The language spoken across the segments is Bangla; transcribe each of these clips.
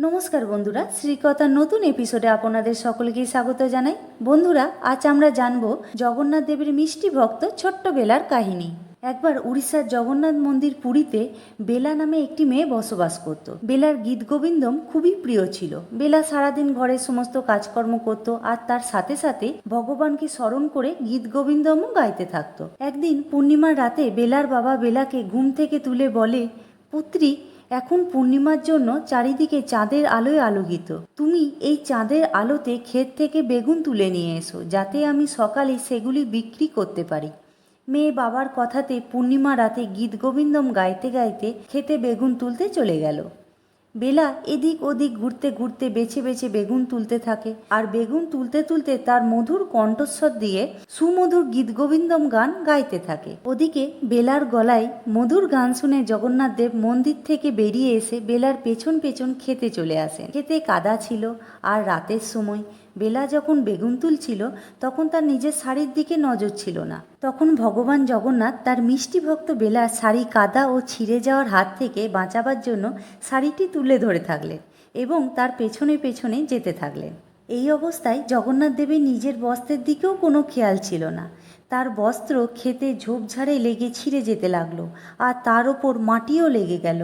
নমস্কার বন্ধুরা, শ্রীকথার নতুন এপিসোডে আপনাদের সকলকেই স্বাগত জানাই। বন্ধুরা, আজ আমরা জানব জগন্নাথ দেবের মিষ্টি ভক্ত ছোট্ট বেলার কাহিনী। একবার উড়িষ্যার জগন্নাথ মন্দির পুরীতে বেলা নামে একটি মেয়ে বসবাস করত। বেলার গীত গোবিন্দম খুবই প্রিয় ছিল। বেলা সারাদিন ঘরের সমস্ত কাজকর্ম করত আর তার সাথে সাথে ভগবানকে স্মরণ করে গীত গোবিন্দমও গাইতে থাকতো। একদিন পূর্ণিমার রাতে বেলার বাবা বেলাকে ঘুম থেকে তুলে বলে, পুত্রী এখন পূর্ণিমার জন্য চারিদিকে চাঁদের আলোয় আলোকিত। তুমি এই চাঁদের আলোতে ক্ষেত থেকে বেগুন তুলে নিয়ে এসো, যাতে আমি সকালে সেগুলি বিক্রি করতে পারি। মেয়ে বাবার কথাতে পূর্ণিমা রাতে গীত গোবিন্দম গাইতে গাইতে খেতে বেগুন তুলতে চলে গেল। বেলা এদিক ওদিক ঘুরতে ঘুরতে বেছে বেছে বেগুন তুলতে থাকে। আর বেগুন তুলতে তুলতে তার মধুর কণ্ঠস্বর দিয়ে সুমধুর গীত গোবিন্দম গান গাইতে থাকে। ওদিকে বেলার গলায় মধুর গান শুনে জগন্নাথ দেব মন্দির থেকে বেরিয়ে এসে বেলার পেছন পেছন খেতে চলে আসে খেতে কাদা ছিল আর রাতের সময় বেলা যখন বেগুন তুলছিল, তখন তার নিজের শাড়ির দিকে নজর ছিল না। তখন ভগবান জগন্নাথ তার মিষ্টি ভক্ত বেলার শাড়ি কাদা ও ছিঁড়ে যাওয়ার হাত থেকে বাঁচাবার জন্য শাড়িটি তুলে ধরে থাকলেন এবং তার পেছনে পেছনে যেতে থাকলেন। এই অবস্থায় জগন্নাথ দেবের নিজের বস্ত্রের দিকেও কোনো খেয়াল ছিল না। তার বস্ত্র খেতে ঝোপঝাড়ে লেগে ছিঁড়ে যেতে লাগল, আর তার ওপর মাটিও লেগে গেল।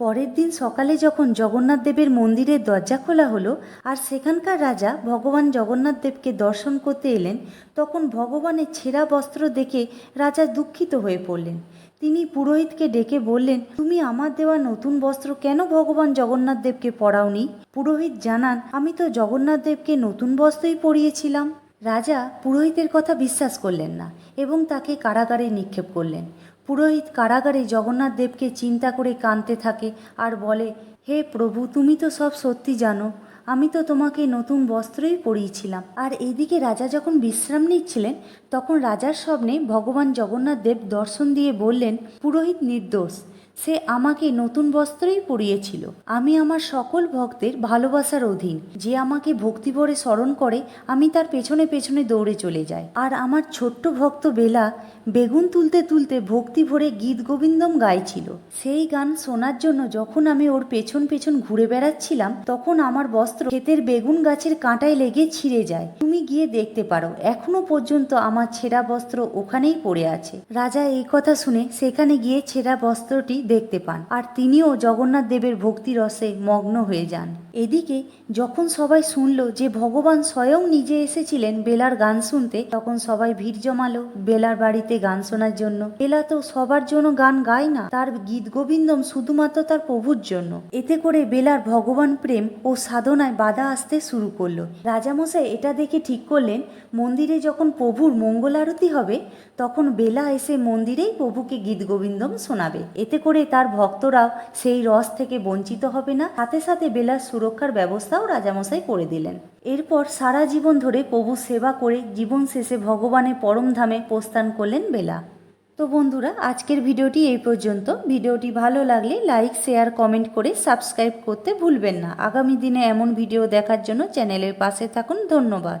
পরের দিন সকালে যখন জগন্নাথ দেবের মন্দিরের দরজা খোলা হলো আর সেখানকার রাজা ভগবান জগন্নাথ দেবকে দর্শন করতে এলেন, তখন ভগবানের ছেঁড়া বস্ত্র দেখে রাজা দুঃখিত হয়ে পড়লেন। তিনি পুরোহিতকে ডেকে বললেন, তুমি আমার দেওয়া নতুন বস্ত্র কেন ভগবান জগন্নাথ দেবকে পরাওনি? পুরোহিত জানান, আমি তো জগন্নাথ দেবকে নতুন বস্ত্রই পরিয়েছিলাম। রাজা পুরোহিতের কথা বিশ্বাস করলেন না এবং তাকে কারাগারে নিক্ষেপ করলেন। পুরোহিত কারাগারে জগন্নাথ দেবকে চিন্তা করে কাঁদতে থাকে আর বলে, হে প্রভু, তুমি তো সব সত্যি জানো। আমি তো তোমাকে নতুন বস্ত্রই পরিয়েছিলাম। আর এদিকে রাজা যখন বিশ্রাম নিচ্ছিলেন, তখন রাজার স্বপ্নে ভগবান জগন্নাথ দেব দর্শন দিয়ে বললেন, পুরোহিত নির্দোষ। সে আমাকে নতুন বস্ত্রই পরিয়েছিল। আমি আমার সকল ভক্তের ভালোবাসার অধীন। যে আমাকে ভক্তিভরে স্মরণ করে, আমি তার পেছনে পেছনে দৌড়ে চলে যাই। আর আমার ছোট্ট ভক্ত বেলা বেগুন তুলতে তুলতে ভক্তি ভরে গীত গোবিন্দম গাইছিল। সেই গান শোনার জন্য যখন আমি ওর পেছন পেছন ঘুরে বেড়াচ্ছিলাম, তখন আমার বস্ত্র ক্ষেতের বেগুন গাছের কাঁটায় লেগে ছিঁড়ে যায়। তুমি গিয়ে দেখতে পারো, এখনও পর্যন্ত আমার ছেঁড়া বস্ত্র ওখানেই পড়ে আছে। রাজা এই কথা শুনে সেখানে গিয়ে ছেঁড়া বস্ত্রটি দেখতে পান। আর তিনিও জগন্নাথ দেবের ভক্তি রসে মগ্ন হয়ে যান। এদিকে যখন সবাই শুনল যে ভগবান স্বয়ং নিজে এসেছিলেন বেলার গান শুনতে, তখন সবাই ভিড় জমালো বেলার বাড়িতে গান শোনার জন্য। বেলা তো সবার জন্য গান গায় না, তার গীত গোবিন্দম শুধুমাত্র তার প্রভুর জন্য। এতে করে বেলার ভগবান প্রেম ও সাধনায় বাধা আসতে শুরু করল। রাজামশাই এটা দেখে ঠিক করলেন, মন্দিরে যখন প্রভুর মঙ্গল আরতি হবে, তখন বেলা এসে মন্দিরেই প্রভুকে গীত গোবিন্দম শোনাবে। এতে করে তার ভক্তরাও সেই রস থেকে বঞ্চিত হবে না। সাথে সাথে বেলার সুরক্ষার ব্যবস্থাও রাজামশাই করে দিলেন। এরপর সারা জীবন ধরে প্রভু সেবা করে জীবন শেষে ভগবানের পরম ধামে প্রস্থান করলেন বেলা। তো বন্ধুরা, আজকের ভিডিওটি এই পর্যন্ত। ভিডিওটি ভালো লাগলে লাইক, শেয়ার, কমেন্ট করে সাবস্ক্রাইব করতে ভুলবেন না। আগামী দিনে এমন ভিডিও দেখার জন্য চ্যানেলের পাশে থাকুন। ধন্যবাদ।